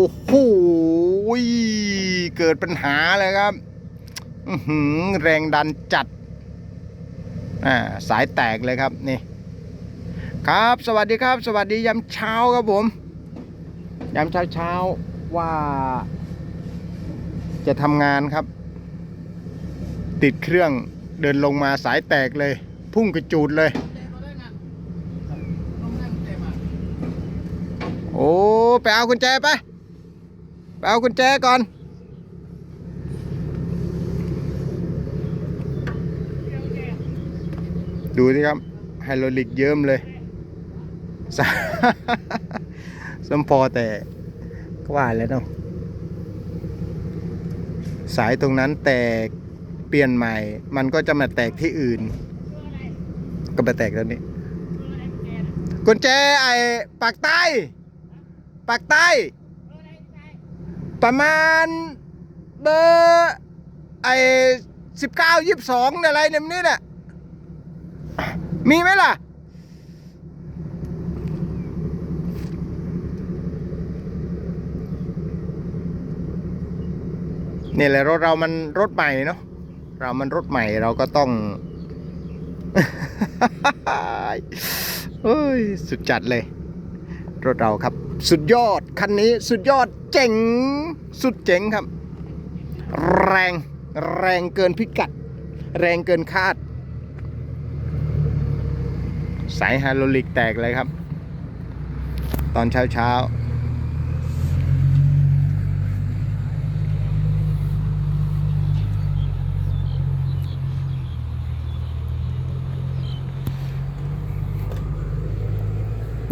อ้โหเกิดปัญหาเลยครับแรงดันจัดอ่าสายแตกเลยครับนี่ครับสวัสดีครับ สวัสดียามเช้าครับผมยามเช้าเช้าว่า จะทำงานครับ ติดเครื่องเดินลงมาสายแตกเลย พุ่งกระจูดเลย โอ้ ไปเอากุญแจไป ไปเอากุญแจก่อนดูสิครับไฮโดรลิกเยิ้มเลยสสมพอแต่ก็ว่าแล้วเนาะสายตรงนั้นแตกเปลี่ยนใหม่ มันก็จะมาแตกที่อื่น ก็ไปแตกแล้วนี่กุญแจไอ้ปากใต้ ปากใต้ ประมาณเบอร์ไอ้สิบเก้ายี่สิบสองอะไรเนี่ยมันนี่น่ะมีไหมล่ะ นี่แหละรถเรามันรถใหม่เนาะเรามันรถใหม่เราก็ต้องเฮ้ยสุดจัดเลย รถเราครับ สุดยอด คันนี้สุดยอดเจ๋ง สุดเจ๋งครับ แรงแรงเกินพิกัด แรงเกินคาด สายไฮโดรลิกแตกเลยครับ ตอนเช้าเช้า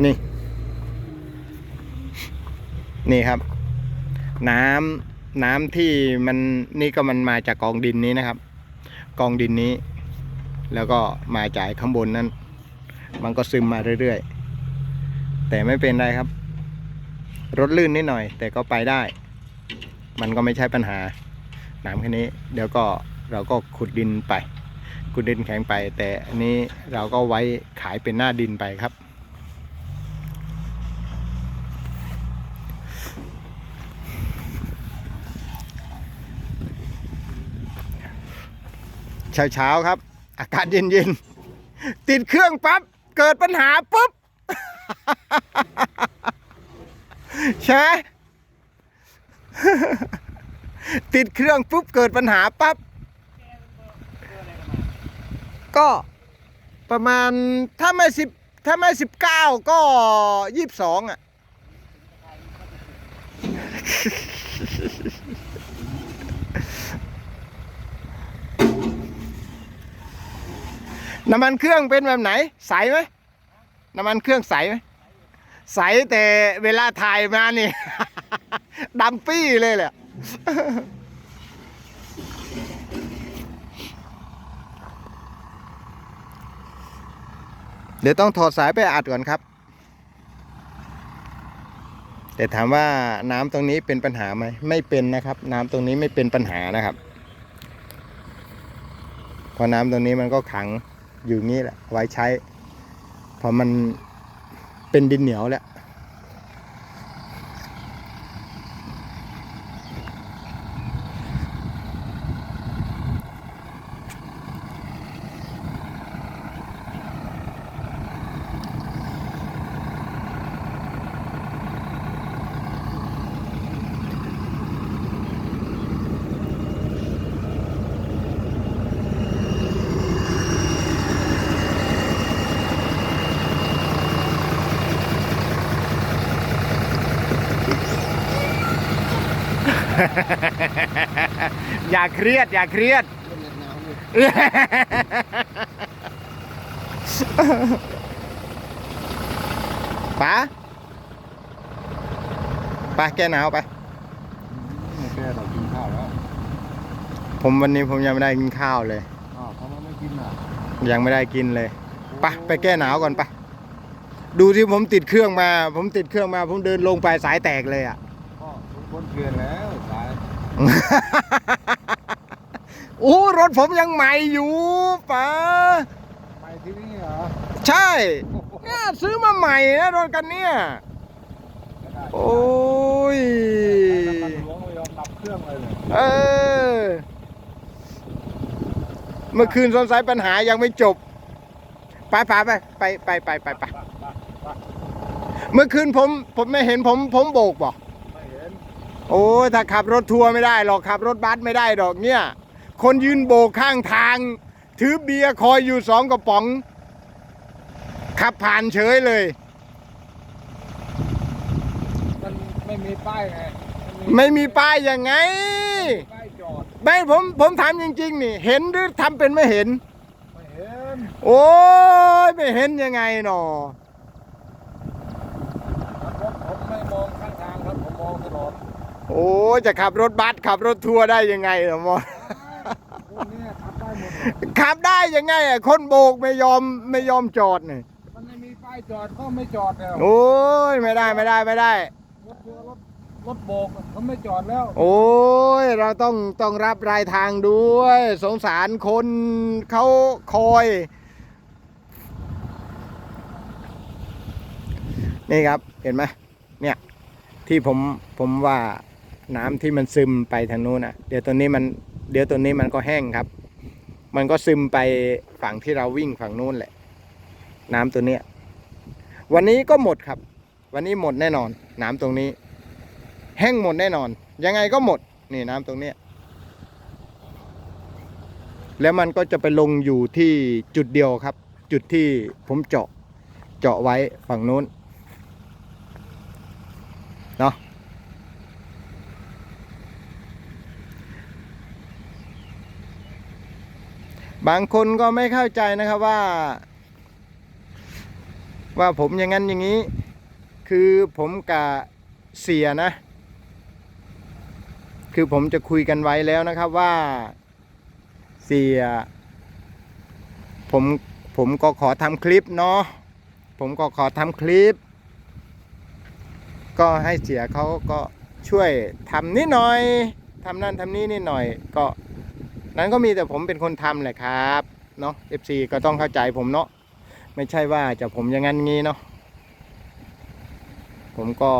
นี่ นี่ครับ น้ำน้ำที่มันนี่ก็มันมาจากกองดินนี้นะครับ กองดินนี้ แล้วก็มาจากข้างบนนั้น มันก็ซึมมาเรื่อยๆ แต่ไม่เป็นไรครับ รถลื่นนิดหน่อย แต่ก็ไปได้ มันก็ไม่ใช่ปัญหาน้ำแค่นี้ เดี๋ยวก็เราก็ขุดดินไปขุดดินแข็งไป แต่อันนี้เราก็ไว้ขายเป็นหน้าดินไปครับ เช้าเช้าๆครับ อากาศเย็นเย็นๆติดเครื่องปั๊บ เกิดปัญหาปุ๊บใช่ไหมติดเครื่องปุ๊บเกิดปัญหาปั๊บก็ประมาณถ้าไม่สิบถ้าไม่สิบเก้าก็ยี่สิบสองอะ น้ำมันเครื่องเป็นแบบไหน ใสไหมน้ำมันเครื่องใสไหมใสแต่เวลาถ่ายมานี่ ดำปี้เลยแหละเดี๋ยวต้องถอดสายไปอัดก่อนครับ แต่ถามว่าน้ำตรงนี้เป็นปัญหาไหมไม่เป็นนะครับ น้ำตรงนี้ไม่เป็นปัญหานะครับเพราะน้ำตรงนี้มันก็ขัง อยู่งี้แหละไว้ใช้เพราะมันเป็นดินเหนียวแล้ว อย่าเครียด อย่าเครียดป๋าไปแกหนาวไปไม่แก้เรากินข้าวแล้ว ผมวันนี้ผมยังไม่ได้กินข้าวเลยอ้าวทำไมไม่กินอะยังไม่ได้กินเลยไปไปแก้หนาวก่อนไปดูที่ผมติดเครื่องมา ผมติดเครื่องมา ผมเดินลงไปสายแตกเลยอะ ดืนแล้วสายโอ้รถผมยังใหม่อยู่ป๋าไปที่นี่เหรอใช่เนี่ยซื้อมาใหม่นะรถกันเนี่ยโอ้ยเเมื่อคืนสงสัยปัญหายังไม่จบ ไปไปไปไปไปไปไปเมื่อคืนผมผมไม่เห็นผมผมโบกบอก โอ้ยถ้าขับรถทัวร์ไม่ได้หรอกขับรถบัสไม่ได้ดอกเนี่ย คนยืนโบกข้างทาง ถือเบียร์คอยอยู่สองกระป๋อง ขับผ่านเฉยเลย มันไม่มีป้ายไงไม่มีป้ายยังไง ป้ายจอดไม่ผมผมถามจริง ๆ นี่ เห็นหรือทำเป็นไม่เห็น ไม่เห็น โอ้ยไม่เห็นยังไงหนอ ผมผมไม่มองข้างทางครับผมมองถนน โอ้ยจะขับรถบัสขับรถทัวร์ได้ยังไงหรอมอพวกเนี้ยขับได้หมดเลยขับได้ยังไงอะคนโบกไม่ยอมไม่ยอมจอดนี่มันไม่มีป้ายจอดก็ไม่จอดแล้วโอ้ยไม่ได้ไม่ได้ไม่ได้รถทัวร์รถรถโบกเขาไม่จอดแล้ว โอ้ยเราต้องต้องรับรายทางด้วย สงสารคนเขาคอยนี่ครับเห็นไหมเนี่ยที่ผมผมว่า น้ำที่มันซึมไปทางนู้นอะ เดี๋ยวตัวนี้มันเดี๋ยวตัวนี้มันก็แห้งครับ มันก็ซึมไปฝั่งที่เราวิ่งฝั่งนู้นแหละ น้ำตัวเนี้ยวันนี้ก็หมดครับ วันนี้หมดแน่นอน น้ำตรงนี้ แห้งหมดแน่นอน ยังไงก็หมดนี่น้ำตรงเนี้ยแล้วมันก็จะไปลงอยู่ที่จุดเดียวครับ จุดที่ผมเจาะเจาะไว้ฝั่งนู้นเนาะ บางคนก็ไม่เข้าใจนะครับว่า ว่าผมอย่างนั้นอย่างนี้ คือผมกับเสียนะ คือผมจะคุยกันไว้แล้วนะครับว่าเสีย ผมผมก็ขอทำคลิปเนาะผมก็ขอทำคลิป ก็ให้เสียเขาก็ช่วยทำนิดหน่อยทำนั่นทำนี้นิดหน่อยก็ นั้นก็มีแต่ผมเป็นคนทำแหละครับเนาะ FC ก็ต้องเข้าใจผมเนาะไม่ใช่ว่าจะผมอย่างนั้นงี้เนาะผมก็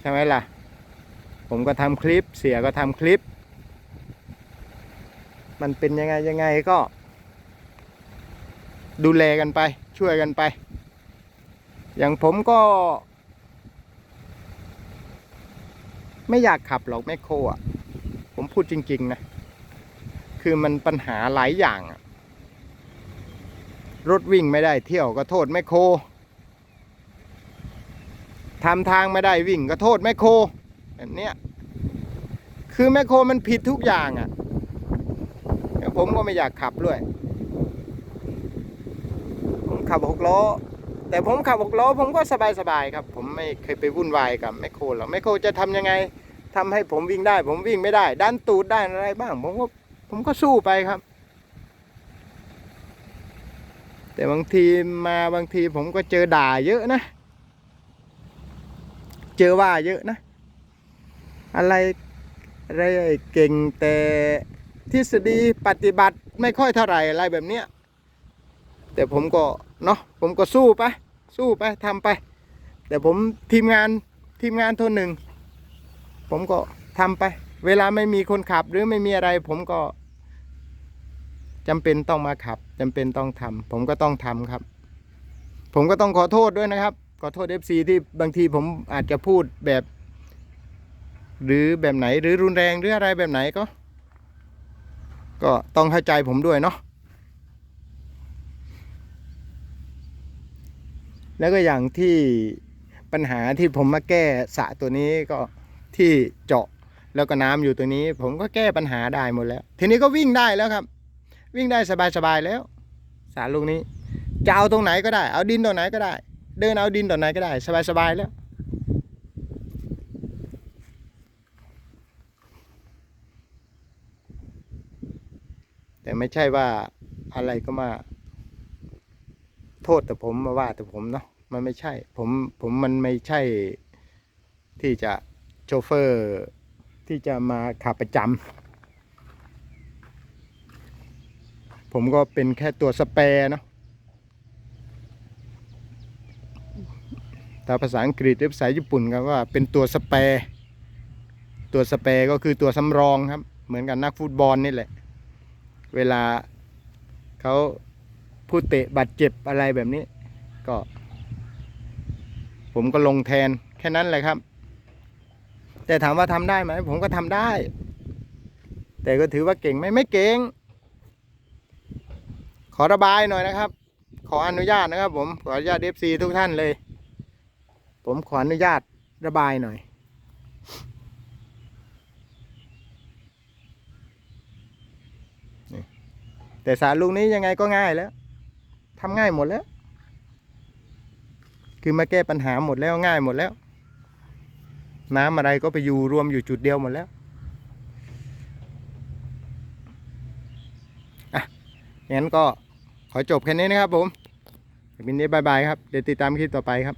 ใช่ไหมล่ะ ผมก็ทำคลิปเสียก็ทำคลิป มันเป็นยังไงยังไงก็ ดูแลกันไปช่วยกันไป อย่างผมก็ ไม่อยากขับหรอกแมคโครอะ ผมพูดจริง ๆ นะ คือมันปัญหาหลายอย่างรถวิ่งไม่ได้เที่ยวก็โทษแมคโครทำทางไม่ได้วิ่งก็โทษแมคโครแบบเนี้ยคือแมคโครมันผิดทุกอย่างอะ่ะแล้วผมก็ไม่อยากขับด้วย ผมขับหกล้อ แต่ผมขับหกล้อผมก็สบายๆครับ ผมไม่เคยไปวุ่นวายกับแมคโครหรอกแมคโครจะทำยังไงทำให้ผมวิ่งได้ ผมวิ่งไม่ได้ ดันตูดได้อะไรบ้าง ผมก็ ผมก็สู้ไปครับ แต่บางทีมาบางทีผมก็เจอด่าเยอะนะ เจอว่าเยอะนะ อะไรอะไรเก่งแต่ทฤษฎีปฏิบัติไม่ค่อยเท่าไหร่อะไรแบบเนี้ยแต่ผมก็เนาะผมก็สู้ไป สู้ไปทำไป แต่ผมทีมงานทีมงานโทนหนึ่ง ผมก็ทำไป เวลาไม่มีคนขับหรือไม่มีอะไรผมก็ จำเป็นต้องมาขับจำเป็นต้องทำผมก็ต้องทำครับ ผมก็ต้องขอโทษด้วยนะครับ ขอโทษ FC ที่บางทีผมอาจจะพูดแบบ หรือแบบไหนหรือรุนแรงหรืออะไรแบบไหนก็ ก็ต้องเข้าใจผมด้วยเนาะแล้วก็อย่างที่ปัญหาที่ผมมาแก้สะตัวนี้ก็ที่เจาะแล้วก็น้ำอยู่ตัวนี้ ผมก็แก้ปัญหาได้หมดแล้ว ทีนี้ก็วิ่งได้แล้วครับ วิ่งได้สบายๆแล้ว สารลูกนี้จะเอาตรงไหนก็ได้ เอาดินตรงไหนก็ได้ เดินเอาดินตรงไหนก็ได้ สบายๆแล้ว แต่ไม่ใช่ว่าอะไรก็มา โทษแต่ผมมาว่าแต่ผมเนาะมันไม่ใช่ ผมผมมันไม่ใช่ที่จะโชเฟอร์ที่จะมาขับประจำ ผมก็เป็นแค่ตัวสเปรเนาะถ้าภาษาอังกฤษหรือภาษาญี่ปุ่นก็ว่าเป็นตัวสเปร์ตัวสเปร์ก็คือตัวสำรองครับ เหมือนกับนักฟุตบอลนี่แหละ เวลาเขาผู้เตะบาดเจ็บอะไรแบบนี้ ก็ ผมก็ลงแทนแค่นั้นแหละครับ แต่ถามว่าทำได้ไหม ผมก็ทำได้ แต่ก็ถือว่าเก่งไหมไม่เก่ง ขอระบายหน่อยนะครับ ขออนุญาตนะครับ ผมขออนุญาตเอฟซีทุกท่านเลย ผมขออนุญาตระบายหน่อย แต่สารลูกนี้ยังไงก็ง่ายแล้วทำง่ายหมดแล้ว คือมาแก้ปัญหาหมดแล้วง่ายหมดแล้ว น้ำอะไรก็ไปอยู่รวมอยู่จุดเดียวหมดแล้วอะงั้นก็ ขอจบแค่นี้นะครับผมบินนี้บายบายครับ เดี๋ยวติดตามคลิปต่อไปครับ